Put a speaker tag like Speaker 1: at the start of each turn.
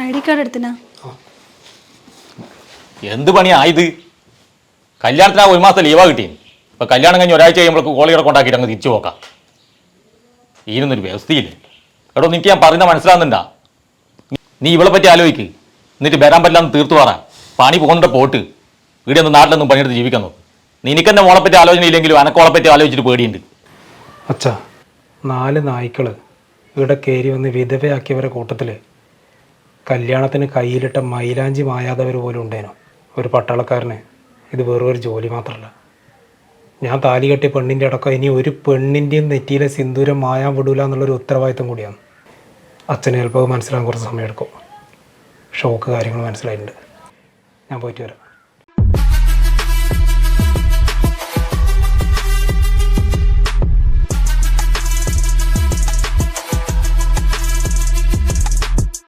Speaker 1: I D card എടുത്തിനാ?
Speaker 2: എന്ത് പണിയായത് കല്യാണത്തിന് ആ ഒരു മാസം ലീവാ കിട്ടി ഇപ്പൊ കല്യാണം കഴിഞ്ഞ് ഒരാഴ്ച കഴിയുമ്പോൾ കോളികളെ കൊണ്ടാക്കിയിട്ട് അങ്ങ് തിരിച്ചു പോക്കാം. ഇതിനൊന്നൊരു വ്യവസ്ഥയില്ലേ? എടോ നിനക്ക് ഞാൻ പറയുന്ന മനസ്സിലാകുന്നുണ്ടാ നീ- ഇവളെ പറ്റി ആലോചിക്ക്. എന്നിട്ട് വരാൻ പറ്റില്ലാന്ന് തീർത്തു പറ. പണി പോകുന്നുണ്ട് പോട്ട്. ഇവിടെ ഒന്ന് നാട്ടിലൊന്നും പണിയെടുത്ത് ജീവിക്കാൻ നോക്ക്. നിനക്കെന്നെ മോളെ പറ്റി ആലോചന ഇല്ലെങ്കിലും അനക്കോളെ പറ്റി ആലോചിച്ചിട്ട് പേടിയുണ്ട്.
Speaker 3: അച്ഛാ നാല് നായ്ക്കൾ ഇവിടെ കയറി വന്ന് വിധവയാക്കിയവരെ കൂട്ടത്തിൽ കല്യാണത്തിന് കയ്യിലിട്ട മൈലാഞ്ചി മായാതവർ പോലും ഉണ്ടേനോ? ഒരു പട്ടാളക്കാരന്. ഇത് വെറും ഒരു ജോലി മാത്രമല്ല ഞാൻ താലി കെട്ടിയ പെണ്ണിന്റെ അടക്കം ഇനി ഒരു പെണ്ണിന്റെയും നെറ്റിയിലെ സിന്ദൂരം മായാൻ വിടൂല എന്നുള്ളൊരു ഉത്തരവാദിത്തം കൂടിയാണ്. അച്ഛന് ചിലപ്പോൾ മനസ്സിലാകാൻ കുറച്ച് സമയമെടുക്കും. ഷോക്ക് കാര്യങ്ങൾ മനസ്സിലായിട്ടുണ്ട്. ഞാൻ പോയിട്ട് വരാം.